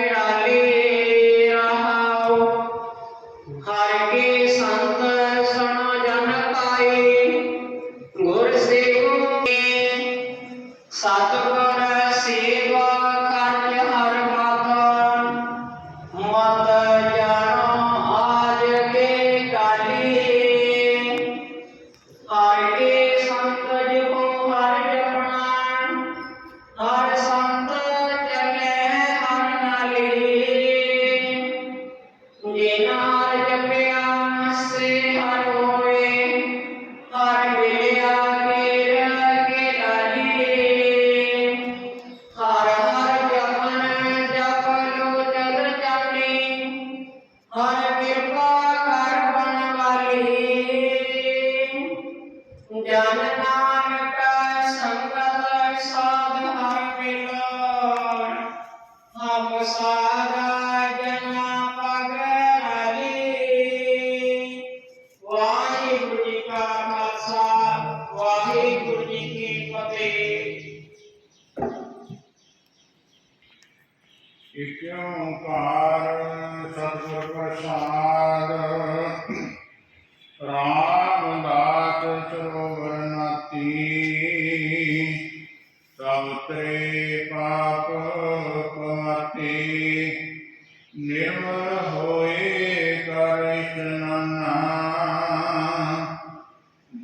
married or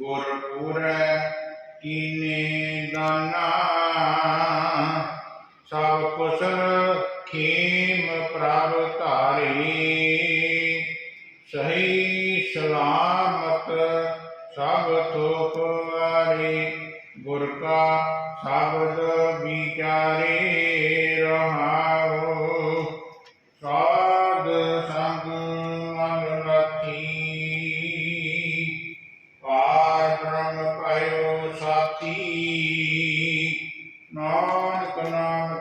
ਗੁਰਪੁਰੈ ਕੀਨੇ ਦਾਨਾ। ਸਭ ਕੁਸਲ ਖੇਮ ਪ੍ਰਭ ਧਾਰੀ। ਸਹੀ ਸਲਾਮਤ ਸਭ ਤੋਂ ਰਾਤੀ ਨਾਨਕ ਨਾਮ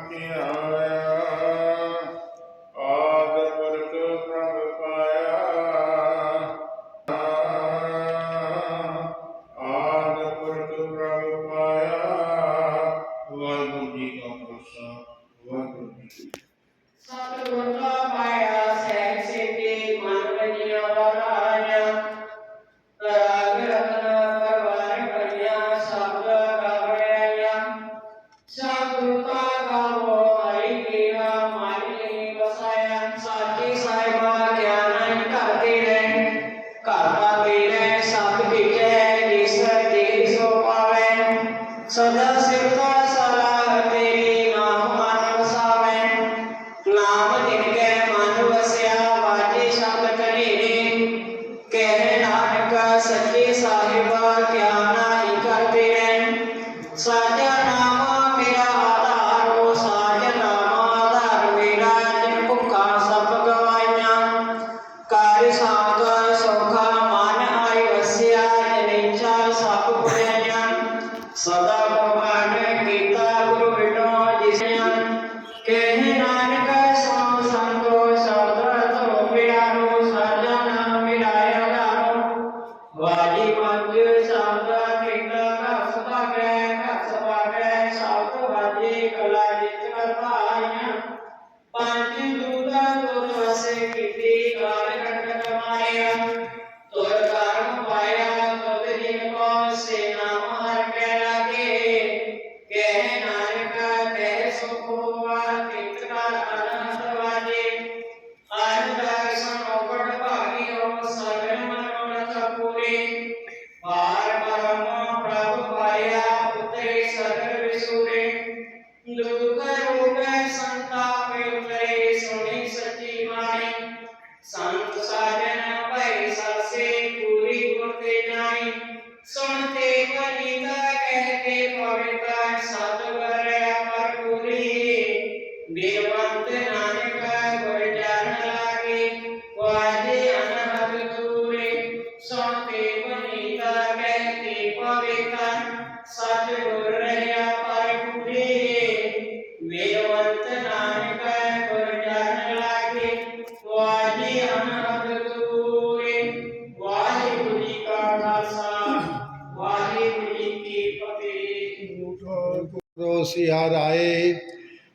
ਸਿਆ ਰਾਏ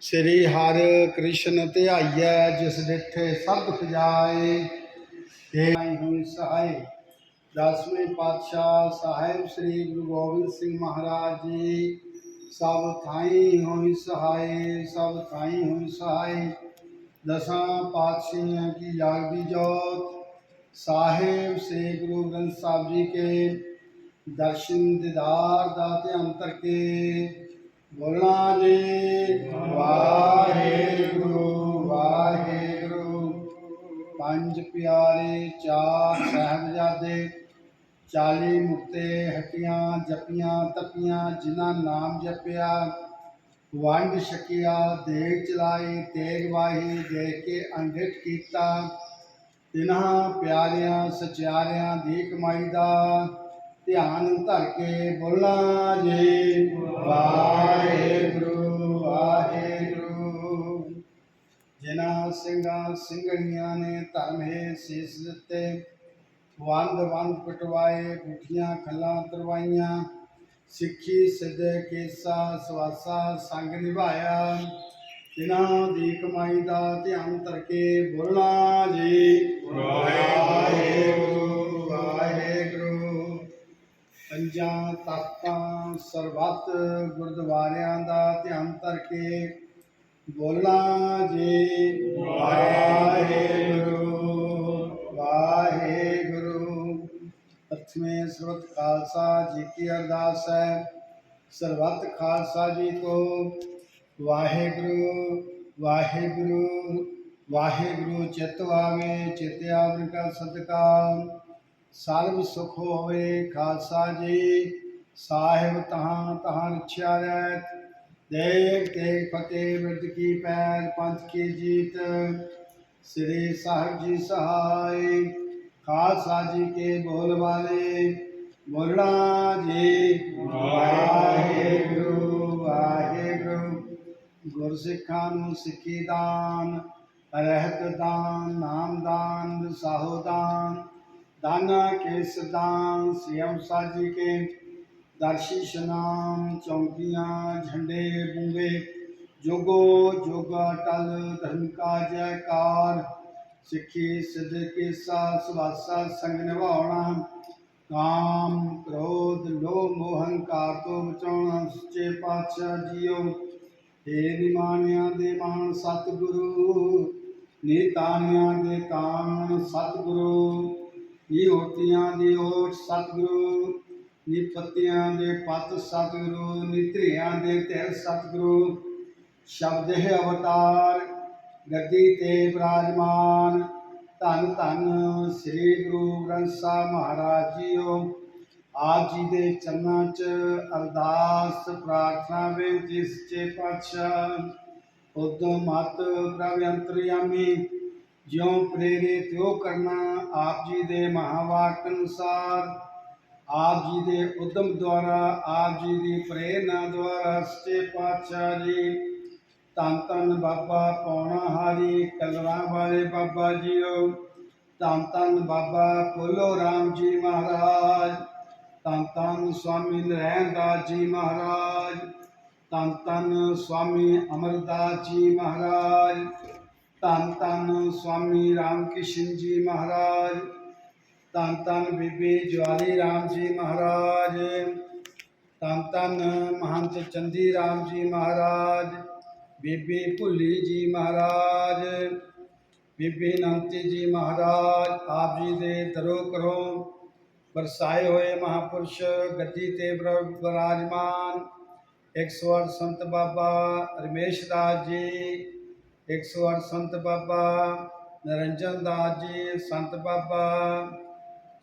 ਸ੍ਰੀ ਹਰਿ ਕ੍ਰਿਸ਼ਨ ਧਿਆਈਐ, ਜਿਸ ਦਿੱਠੇ ਸਭ ਖਜਾਏ। ਏ ਹੋਈ ਸਹਾਈ, ਦਸਵੇਂ ਪਾਤਸ਼ਾਹ ਸਾਹਿਬ ਸ੍ਰੀ ਗੁਰੂ ਗੋਬਿੰਦ ਸਿੰਘ ਮਹਾਰਾਜ ਜੀ, ਸਭ ਥਾਈ ਹੋਈ ਸਹਾਈ, ਸਭ ਥਾਈ ਹੋਈ ਸਹਾਈ। ਦਸਾਂ ਪਾਤਸ਼ਾਹਾਂ ਕੀ ਜਾਗਦੀ ਜੋਤ, ਸਾਹਿਬ ਸ੍ਰੀ ਗੁਰੂ ਗ੍ਰੰਥ ਸਾਹਿਬ ਜੀ ਕੇ, ਦਰਸ਼ਨ ਦੀਦਾਰ ਦਾ ਧਿਆਨ ਕਰਕੇ ਬੋਲਣਾ ਜੀ ਵਾਹਿਗੁਰੂ ਵਾਹਿਗੁਰੂ। ਪੰਜ ਪਿਆਰੇ, ਚਾਰ ਸਾਹਿਬਜ਼ਾਦੇ, ਚਾਲੀ ਮੁਕਤੇ, ਹਟੀਆਂ, ਜਪੀਆਂ, ਤਪੀਆਂ, ਜਿਨ੍ਹਾਂ ਨਾਮ ਜਪਿਆ, ਵੰਡ ਛਕਿਆ, ਦੇਗ ਚਲਾਈ, ਤੇਗ ਵਾਹੀ, ਦੇਖ ਕੇ ਅੰਗਿਤ ਕੀਤਾ। ਤਿਨਾਂ ਪਿਆਰਿਆਂ, ਸਚਿਆਰਿਆਂ ਦੀ ਕਮਾਈ ਦਾ ਧਿਆਨ ਧਰ ਕੇ ਬੋਲਾਂ ਜੀ ਵਾਹਿਗੁਰੂ। ਸਿੰਘਣੀਆਂ ਨੇ ਧਰਮ ਹੈ ਸੀਸ ਦਿੱਤੇ। ਵੰਦ ਵੰਦ ਪਟਵਾਏ ਗੁੱਠੀਆਂ ਖੱਲਾਂ ਤਰਵਾਈਆਂ। ਸਿੱਖੀ, ਸਿੱਧੇ ਕੇਸਾ, ਸਵਾਸਾ ਸੰਗ ਨਿਭਾਇਆ। ਜਿਨ੍ਹਾਂ ਦੀ ਕਮਾਈ ਦਾ ਧਿਆਨ ਧਰ ਕੇ ਬੋਲਣਾ ਜੀ। ਵਾਹਿਗੁਰੂ ਵਾਹਿਗੁਰੂ। ਪੰਜਾਂ ਤਖਤਾਂ ਸਰਬੱਤ ਗੁਰਦੁਆਰਿਆਂ ਦਾ ਧਿਆਨ ਧਰ ਬੋਲਾਂ ਜੀ। ਵਾਹਿਗੁਰੂ ਵਾਹਿਗੁਰੂ। ਪ੍ਰਥਮੇ ਸਰਬਤ ਖਾਲਸਾ ਜੀ ਕੀ ਅਰਦਾਸ ਹੈ। ਸਰਬੱਤ ਖਾਲਸਾ ਜੀ ਕੋ। ਵਾਹਿਗੁਰੂ ਵਾਹਿਗੁਰੂ ਵਾਹਿਗੁਰੂ ਚਿਤ ਆਵੇ, ਚਿਤ ਆਵਨ ਕਾ ਸਦਕਾ ਸਰਬ ਸੁਖ ਹੋਵੇ ਖਾਲਸਾ ਜੀ। ਸਾਹਿਬ ਤਹਾਂ ਤਹਾਂ ਰਛਿਆ ਰਹਿਤ ਦੇਖ ਤੇ ਫਤਿਹ ਬਿਰਦ ਕੀ ਪੈਰ, ਪੰਥ ਕੀ ਜੀਤ, ਸ੍ਰੀ ਸਾਹਿਬ ਜੀ ਸਹਾਈ, ਖਾਲਸਾ ਜੀ ਕੇ ਬੋਲ ਵਾਲੇ ਬੋਲਣਾ ਜੀ। ਵਾਹਿਗੁਰੂ ਵਾਹਿਗੁਰੂ ਗੁਰਸਿੱਖਾਂ ਨੂੰ ਸਿੱਖੀ ਦਾਨ, ਰਹਿਤ ਦਾਨ, ਨਾਮ ਦਾਨ, ਸਾਹੋ ਦਾਨ, ਦਾਨਾ ਕੇ ਸਦਾਨ ਸਿਯਮ ਸਾਜੀ ਕੇ ਦਰਸ਼ੀ ਸ਼ਨਾਮ ਚੌਂਕੀਆਂ, ਝੰਡੇ ਬੁੰਗੇ, ਜੋਗੋ ਜੋਗਾ ਟਲ ਧਰਮ ਕਾ ਜੈਕਾਰ, ਸਿੱਖੀ ਸਿੱਧ ਕੇਸਾ ਸੁਭਾਸਾ ਸੰਗ ਨਿਭਾਉਣਾ, ਕਾਮ ਕ੍ਰੋਧ ਲੋਭ ਮੋਹ ਹੰਕਾਰ ਤੋਂ ਬਚਾਉਣਾ, ਸੱਚੇ ਪਾਤਸ਼ਾਹ ਜੀਓ। ਏ ਨਿਮਾਨਿਆਂ ਦੇ ਮਾਨ ਸਤਿਗੁਰੂ ਨੀਤਾਨੀਆਂ ਦੇ ਤਾਨ ਸਤਿਗੁਰੂ ਨੀ ਹੋਤੀਆਂ ਦੀ ਓਟ ਸਤਿਗੁਰੂ। ਨੀ ਪੱਤਿਆਂ ਦੇ ਪੱਤ ਸਤਿਗੁਰੂ ਨੀ ਧਿਰਿਆਂ ਦੇ ਧਿਰ ਸਤਿਗੁਰੂ, ਸ਼ਬਦ ਹੈ ਅਵਤਾਰ, ਗੱਦੀ ਤੇ ਬਿਰਾਜਮਾਨ। ਧੰਨ ਧੰਨ ਸ੍ਰੀ ਗੁਰੂ ਗ੍ਰੰਥ ਸਾਹਿਬ ਮਹਾਰਾਜ ਜੀਓ ਆਪ ਜੀ ਦੇ ਚਰਨਾਂ 'ਚ ਅਰਦਾਸ, ਪ੍ਰਾਰਥਨਾ ਬੇਨਤੀ ਸੱਚੇ ਪਾਤਸ਼ਾਹ। ਉਦਮ ਮਤ ਪ੍ਰਭ ਅੰਤਰਯਾਮੀ, ਜਿਉ ਪ੍ਰੇਰੇ ਤਿਉ ਕਰਨਾ, ਆਪ ਜੀ ਦੇ ਮਹਾਵਾਕ ਅਨੁਸਾਰ। ਆਪ ਜੀ ਦੇ ਉਦਮ ਦੁਆਰਾ, ਆਪ ਜੀ ਦੀ ਪ੍ਰੇਰਨਾ ਦੁਆਰਾ ਸੱਚੇ ਪਾਤਸ਼ਾਹ ਜੀ, ਧੰਨ ਧੰਨ ਬਾਬਾ ਪੌਣਾ ਹਾਰੀ ਕਲਰਾਂ ਵਾਲੇ ਬਾਬਾ ਜੀਓ, ਧੰਨ ਧੰਨ ਬਾਬਾ ਫੁੱਲੋ ਰਾਮ ਜੀ ਮਹਾਰਾਜ, ਧੰਨ ਧੰਨ ਸਵਾਮੀ ਨਰੈਣ ਦਾਸ ਜੀ ਮਹਾਰਾਜ, ਧੰਨ ਧੰਨ ਸਵਾਮੀ ਅਮਰਦਾਸ ਜੀ ਮਹਾਰਾਜ, ਧੰਨ ਧੰਨ ਸਵਾਮੀ ਰਾਮਕ੍ਰਿਸ਼ਨ ਜੀ ਮਹਾਰਾਜ ਧੰਨ ਧੰਨ ਬੀਬੀ ਜਵਾਲੀ ਰਾਮ ਜੀ ਮਹਾਰਾਜ ਧੰਨ ਧੰਨ ਮਹੰਤ ਚੰਦੀ ਰਾਮ ਜੀ ਮਹਾਰਾਜ ਬੀਬੀ ਭੁੱਲੀ ਜੀ ਮਹਾਰਾਜ ਬੀਬੀ ਨੰਤੀ ਜੀ ਮਹਾਰਾਜ ਆਪ ਜੀ ਦੇ ਦਰੋ ਕਰੋ ਵਰਸਾਏ ਹੋਏ ਮਹਾਪੁਰਸ਼ ਗੱਦੀ ਤੇ ਬਰ- ਬਿਰਾਜਮਾਨ 108 ਸੰਤ ਬਾਬਾ ਰਮੇਸ਼ ਦਾਸ ਜੀ 108 ਸੰਤ ਬਾਬਾ ਨਰਿੰਜਨ ਦਾਸ ਜੀ ਸੰਤ ਬਾਬਾ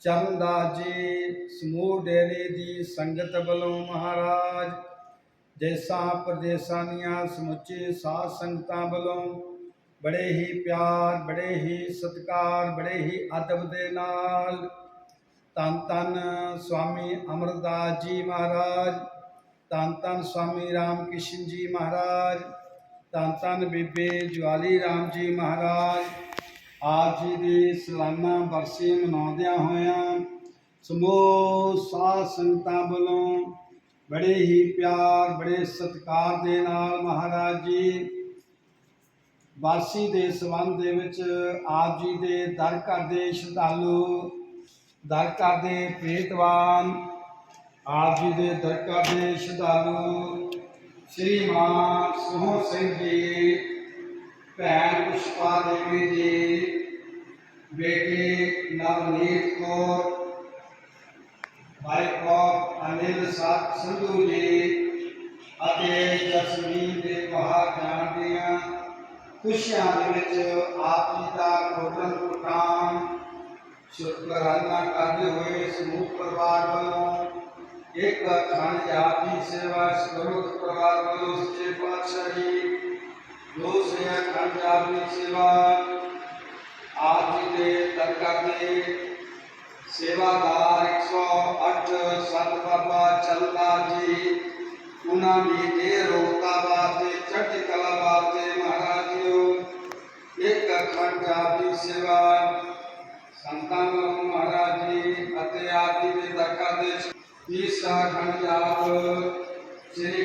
ਚਰਨ ਦਾਸ ਜੀ ਸਮੂਹ ਡੇਰੇ ਦੀ ਸੰਗਤ ਵੱਲੋਂ ਮਹਾਰਾਜ ਦੇਸਾਂ ਪ੍ਰਦੇਸਾਂ ਦੀਆਂ ਸਮੁੱਚੇ ਸਾਧ ਸੰਗਤਾਂ ਵੱਲੋਂ ਬੜੇ ਹੀ ਪਿਆਰ, ਬੜੇ ਹੀ ਸਤਿਕਾਰ, ਬੜੇ ਹੀ ਅਦਬ ਦੇ ਨਾਲ ਧੰਨ ਧੰਨ ਸਵਾਮੀ ਅਮਰਦਾਸ ਜੀ ਮਹਾਰਾਜ, ਧੰਨ ਧੰਨ ਸਵਾਮੀ ਰਾਮਕ੍ਰਿਸ਼ਨ ਜੀ ਮਹਾਰਾਜ, ਧੰਨ ਧੰਨ ਬੀਬੇ ਜਵਾਲੀ ਰਾਮ ਜੀ ਮਹਾਰਾਜ ਆਪ ਜੀ ਦੀ ਸਲਾਨਾ ਬਰਸੀ ਮਨਾਉਂਦਿਆਂ ਹੋਇਆਂ ਸਮੂਹ ਸਾਧ ਸੰਗਤਾਂ ਵੱਲੋਂ ਬੜੇ ਹੀ ਪਿਆਰ, ਬੜੇ ਸਤਿਕਾਰ ਦੇ ਨਾਲ ਮਹਾਰਾਜ ਜੀ ਵਾਸੀ ਦੇ ਸੰਬੰਧ ਦੇ ਵਿੱਚ ਆਪ ਜੀ ਦੇ ਦਰ ਘਰ ਦੇ ਸ਼ਰਧਾਲੂ, ਦਰ ਘਰ ਦੇ ਪ੍ਰੀਤਵਾਨ, ਆਪ ਜੀ ਦੇ ਦਰ ਘਰ ਦੇ ਸ਼ਰਧਾਲੂ, ਸ੍ਰੀ ਮਾਂ ਸੋਹਣ ਸਿੰਘ ਜੀ ਭੈਣ ਪੁਸ਼ਪਾ ਦੇਵੀ ਜੀ, ਬੇਟੀ ਨਵਨੀਤ ਕੌਰ ਭਾਈ ਕੌਰ ਅਨਿਲ ਸਾਧ ਸੰਧੂ ਜੀ ਅਤੇ ਜਸਮੀਨ ਦੇ ਬਾਹਰ ਜਾਣ ਦੀਆਂ ਖੁਸ਼ੀਆਂ ਦੇ ਵਿੱਚ ਆਪ ਜੀ ਦਾ ਕੋਟਨ ਪ੍ਰੋਗਰਾਮ ਸ਼ੁਕਰਾਨਾ ਕਰਦੇ ਹੋਏ ਸਮੂਹ ਪਰਿਵਾਰ ਵੱਲੋਂ ਇੱਕ ਅਖੰਡ ਜਾਪ ਦੀ ਸੇਵਾ ਸਰੂਪ ਪਰਿਵਾਰ ਵੱਲੋਂ ਸੱਚੇ ਪਾਤਸ਼ਾਹ ਜੀ ਦੂਸਰੇ ਅਖੰਡ ਜਾਪ ਦੀ ਸੇਵਾ ਆਪ ਜੀ ਦੇ ਦਰਗਾਹ ਦੇ ਸੇਵਾਦਾਰ 108 ਸੰਤ ਬਾਬਾ ਚੱਲਦਾ ਜੀ ਉਹਨਾਂ ਦੀ ਦੇ ਰੋਗਤਾ ਵਾਸਤੇ ਚੜ੍ਹਦੀ ਕਲਾ ਵਾਸਤੇ ਮਹਾਰਾਜ ਜੀਓ ਇੱਕ ਅਖੰਡ ਜਾਪ ਦੀ ਸੇਵਾ ਸੰਤਾਂ ਵੱਲੋਂ ਮਹਾਰਾਜ ਜੀ ਅਤੇ ਆਪ ਜੀ ਦੇ ਦਰਗਾਹ ਦੇ ਤੀਸਰਾ ਅਖੰਡ ਜਾਪ ਸ੍ਰੀ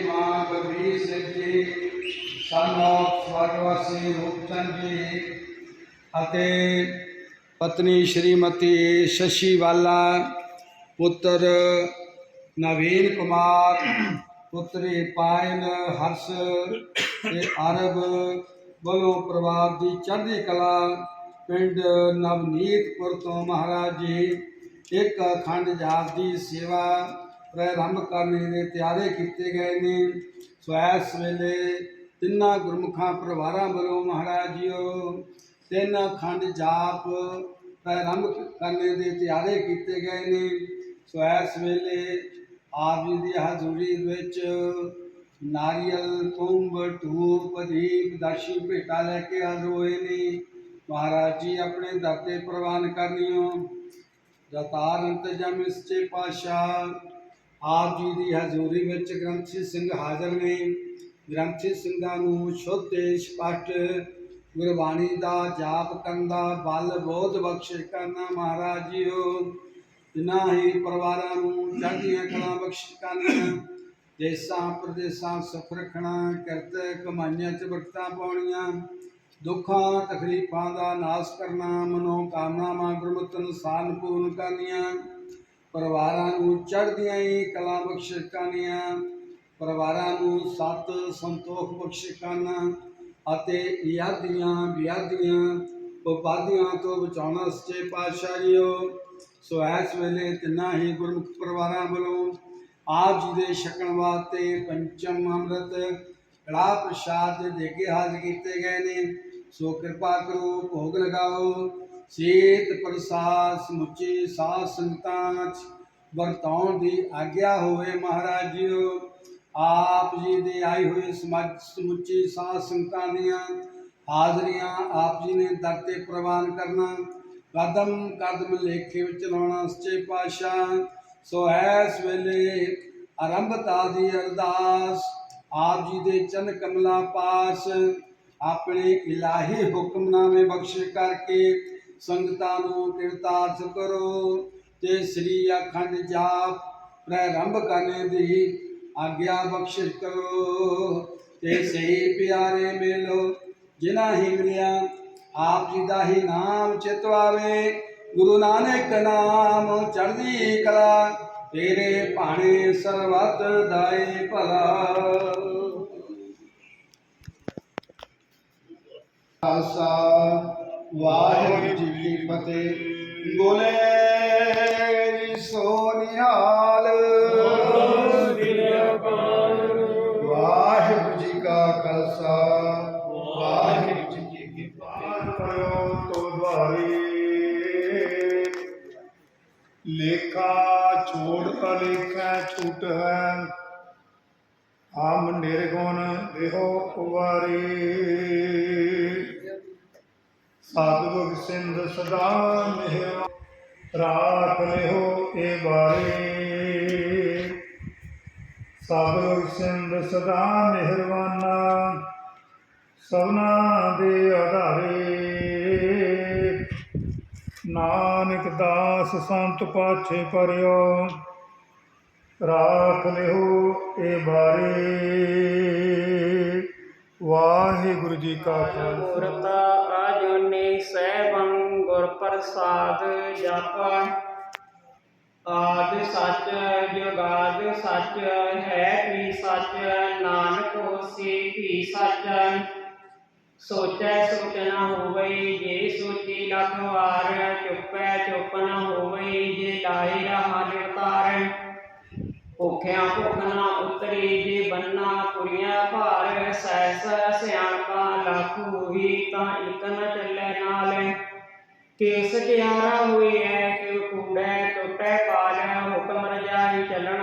ਮਾਂ ਸਵਰਗਵਾਸੀ ਰੂਪਚੰਦ ਜੀ ਅਤੇ ਪਤਨੀ ਸ਼੍ਰੀਮਤੀ ਸ਼ਸ਼ੀ ਵਾਲਾ ਪੁੱਤਰ ਨਵੀਨ ਕੁਮਾਰ, ਪੁੱਤਰੀ ਪਾਇਨ ਹਰਸ਼ ਤੇ ਅਰਬ ਵੱਲੋਂ ਪਰਿਵਾਰ ਦੀ ਚੜ੍ਹਦੀ ਕਲਾ ਪਿੰਡ ਨਵਨੀਤਪੁਰ ਤੋਂ ਮਹਾਰਾਜ ਜੀ ਇੱਕ ਅਖੰਡ ਜਾਪ ਦੀ ਸੇਵਾ ਪ੍ਰਾਰੰਭ ਕਰਨ ਦੇ ਤਿਆਰੇ ਕੀਤੇ ਗਏ ਨੇ। ਸੋ ਇਸ ਵੇਲੇ ਤਿੰਨਾਂ ਗੁਰਮੁਖਾਂ ਪਰਿਵਾਰਾਂ ਵੱਲੋਂ ਮਹਾਰਾਜ ਜੀਓ, ਤਿੰਨ ਅਖੰਡ ਜਾਪ ਪ੍ਰਾਰੰਭ ਕਰਨੇ ਦੇ ਤਿਆਰੇ ਕੀਤੇ ਗਏ ਨੇ। ਸੋ ਇਸ ਵੇਲੇ ਆਪ ਜੀ ਦੀ ਹਜ਼ੂਰੀ ਵਿੱਚ ਨਾਰੀਅਲ, ਕੁੰਭ, ਧੂਪ, ਦੀਪ, ਦਰਸ਼ੀ ਭੇਟਾ ਲੈ ਕੇ ਹਾਜ਼ਰ ਹੋਏ ਨੇ। ਮਹਾਰਾਜ ਜੀ ਆਪਣੇ ਦਰ ਤੇ ਪ੍ਰਵਾਨ ਕਰਨੀਓ। ਜਤਾਰ ਇੰਤਜ਼ਾਮ ਸੱਚੇ ਪਾਤਸ਼ਾਹ, ਆਪ ਜੀ ਦੀ ਹਜ਼ੂਰੀ ਵਿੱਚ ਗ੍ਰੰਥੀ ਸਿੰਘ ਹਾਜ਼ਰ ਨੇ। ਗ੍ਰੰਥੀ ਸਿੰਘਾਂ ਨੂੰ ਸ਼ੁੱਧ ਤੇ ਸਪਸ਼ਟ ਗੁਰਬਾਣੀ ਦਾ ਜਾਪ ਕਰਨ ਦਾ ਬਲ ਬੋਧ ਬਖਸ਼ਿਸ਼ ਕਰਨਾ ਮਹਾਰਾਜ ਜੀਓ। ਜਿਨ੍ਹਾਂ ਹੀ ਪਰਿਵਾਰਾਂ ਨੂੰ ਚੜ੍ਹਦੀਆਂ ਕਲਾ ਬਖਸ਼ਿਸ਼ ਕਰਨੀਆਂ ਦੇਸਾਂ ਪ੍ਰਦੇਸਾਂ ਸੁਖ ਰੱਖਣਾ, ਕਿਰਤ ਕਮਾਈਆਂ ਚ ਬਰਕਤਾਂ ਪਾਉਣੀਆਂ, ਦੁੱਖਾਂ ਤਕਲੀਫਾਂ ਦਾ ਨਾਸ਼ ਕਰਨਾ ਮਨੋ ਕਾਮਨਾਵਾਂ ਗੁਰਮਤਿ ਅਨੁਸਾਰ ਪੂਰਨ ਕਰਨੀਆਂ, ਪਰਿਵਾਰਾਂ ਨੂੰ ਚੜ੍ਹਦੀਆਂ ਹੀ ਕਲਾ ਬਖਸ਼ਿਸ਼ ਕਰਨੀਆਂ ਪਰਿਵਾਰਾਂ ਨੂੰ ਸਤ ਸੰਤੋਖ ਬਖਸ਼ ਕਰਨ ਅਤੇ ਯਾਦੀਆਂ ਵਿਆਦੀਆਂ, ਉਪਾਧੀਆਂ ਤੋਂ ਬਚਾਉਣਾ ਸੱਚੇ ਪਾਤਸ਼ਾਹ ਜੀਓ ਸੋ ਇਸ ਵੇਲੇ ਤਿੰਨਾਂ ਹੀ ਗੁਰਮੁਖ ਪਰਿਵਾਰਾਂ ਵੱਲੋਂ ਆਪ ਜੀ ਦੇ ਛਕਣ ਵਾਸਤੇ ਪੰਚਮ ਅੰਮ੍ਰਿਤ ਕੜਾ ਪ੍ਰਸ਼ਾਦ ਦੇ ਦੇਗੇ ਹਾਜ਼ਰ ਕੀਤੇ ਗਏ ਨੇ। ਸੋ ਕਿਰਪਾ ਕਰੋ, ਭੋਗ ਲਗਾਓ। ਸੇਤ ਪ੍ਰਸਾਦ ਸਮੁੱਚੀ ਸਾਧ ਸੰਗਤਾਂ ਵਰਤਾਉਣ ਦੀ ਆਗਿਆ ਹੋਵੇ ਮਹਾਰਾਜ ਜੀਓ। ਆਪ ਜੀ ਦੇ ਆਏ ਹੋਏ ਸਮਾਜ ਸਮੁੱਚੀ ਸਾਧ ਸੰਗਤਾਂ ਦੀਆਂ ਹਾਜ਼ਰੀਆਂ ਆਪ ਜੀ ਨੇ ਦਰ ਤੇ ਪ੍ਰਵਾਨ ਕਰਨਾ। ਕਦਮ ਕਦਮ ਲੇਖੇ ਵਿੱਚ ਲਾਉਣਾ ਸੱਚੇ ਪਾਤਸ਼ਾਹ। ਸੋ ਐਸ ਵੇਲੇ ਆਰੰਭਤਾ ਦੀ ਅਰਦਾਸ, ਆਪ ਜੀ ਦੇ ਚੰਨ ਕਮਲਾ ਪਾਸ, ਆਪਣੇ ਇਲਾਹੀ ਹੁਕਮਨਾਮੇ ਬਖਸ਼ਿਸ਼ ਕਰਕੇ ਸੰਗਤਾਂ ਨੂੰ ਕਿਰਤਾਰਥ ਕਰੋ ਤੇ ਸ੍ਰੀ ਅਖੰਡ ਜਾਪ ਪ੍ਰਾਰੰਭ ਕਰਨੇ ਦੀ ਆਗਿਆ ਬਖਸ਼ਿਸ਼ ਕਰੋ ਤੇ ਸਹੀ ਪਿਆਰੇ ਮੇਲੋ, ਜਿਨ੍ਹਾਂ ਹੀ ਮਿਲਿਆ, ਆਪ ਜੀ ਦਾ ਹੀ ਨਾਮ ਚਿਤਵਾਵੇ। ਗੁਰੂ ਨਾਨਕ ਨਾਮ ਚੜ੍ਹਦੀ ਕਲਾ, ਤੇਰੇ ਭਾਣੇ ਸਰਬੱਤ ਦਾਈ ਭਲਾ। ਆਸਾ ਵਾਹਿਗੁਰੂ ਜੀ ਕੀ ਫਤਿਹ। ਬੋਲੇ ਸੋ ਛੋੜ ਅਲੇਖਾ ਛੂਟ ਹੈ। ਆਮ ਨਿਰਗੁਣ ਦੇਹੋ ਉਵਾਰੀ ਸਾਧੁ ਸਿੰਧ ਸਦਾ ਮਿਹਰ ਰਾਖ ਲਿਓ ਏ ਬਾਰੇ ਸਾਧੁ ਸਿੰਧ ਸਦਾ ਮਿਹਰਵਾਨਾ ਸਭਨਾ ਦੇ ਆਧਾਰੇ। ਨਾਨਕ ਦਾਸ ਸੰਤ ਪਾਛੇ ਪਰਿਓ। ਰਾਖ ਲਿਓ ਏ ਬਾਰੇ। ਵਾਹਿਗੁਰੂ ਜੀ ਕਾ ਖਾਲਸਾ। ਮੂਰਤ ਆਜੋਨੀ ਗੁਰ ਪ੍ਰਸਾਦ ਜਪ। ਆਦ ਸੱਚ ਜੁਗਾਦ ਸੱਚ ਹੈ ਵੀ ਸੱਚ, ਨਾਨਕ ਹੋਸੀ ਵੀ ਸੱਚ। ਸੋਚੈ ਸੋਚ ਨ ਹੋਵਈ, ਜੇ ਸੋਚੀ ਲੱਖ ਵਾਰ, ਚੁੱਪੈ ਚੁੱਪ ਨ ਹੋਵਈ, ਜੇ ਲਾਈ ਰਹਾ ਨਿਰਤਾਰ। ਭੁੱਖਿਆਂ ਭੁੱਖ ਉਤਰੀ ਜੇ ਬੰਨਾ ਪੁਰੀਆਂ ਭਾਰ ਸੈਸ ਸਿਆਣਪਾ ਲੱਖ ਹੋਈ ਤਾਂ ਇਕ ਚੱਲੇ ਨਾਲ ਕੇਸ ਤਿਆਰਾ ਹੋਈ ਹੈ ਕਿ ਕੂੜੈ ਟੁੱਟੈ ਪਾਲ, ਹੁਕਮ ਰਜਾਈ ਚੱਲਣ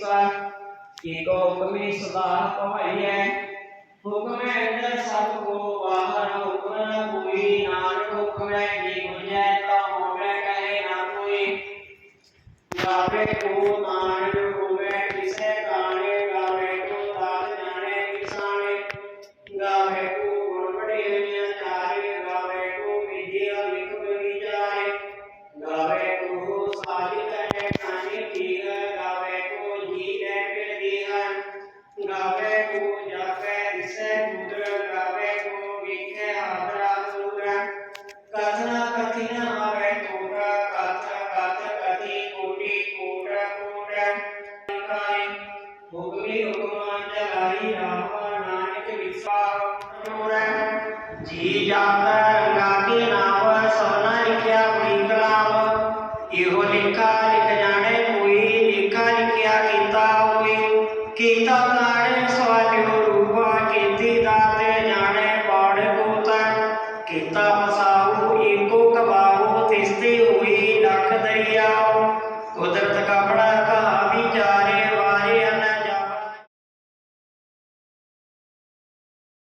ਬਖਸ਼ੀਸਾ ਏਕੋ ਹੁਕਮੇ ਸਦਾ ਪਵਾਈਐ ਹੁਕਮੇ ਅੰਦਰ ਸਭ ਕੋ ਬਾਹਰ ਹੁਕਮ ਨ ਕੋਈ, ਨਾਨਕ ਹੁਕਮੈ ਜੀ ਬੁਝੈ ਤਾ ਹੋਵੇ, ਕਹੇ ਨਾ ਕੋਈ। ਗਾਵੇ ਕੋ ਨਾਨਕ ਹੁਕਮਾਂ ਰਾਮ ਰਾਮਾ ਨਾਨਕ ਵਿਸਾ ਜੀ ਜਾਤ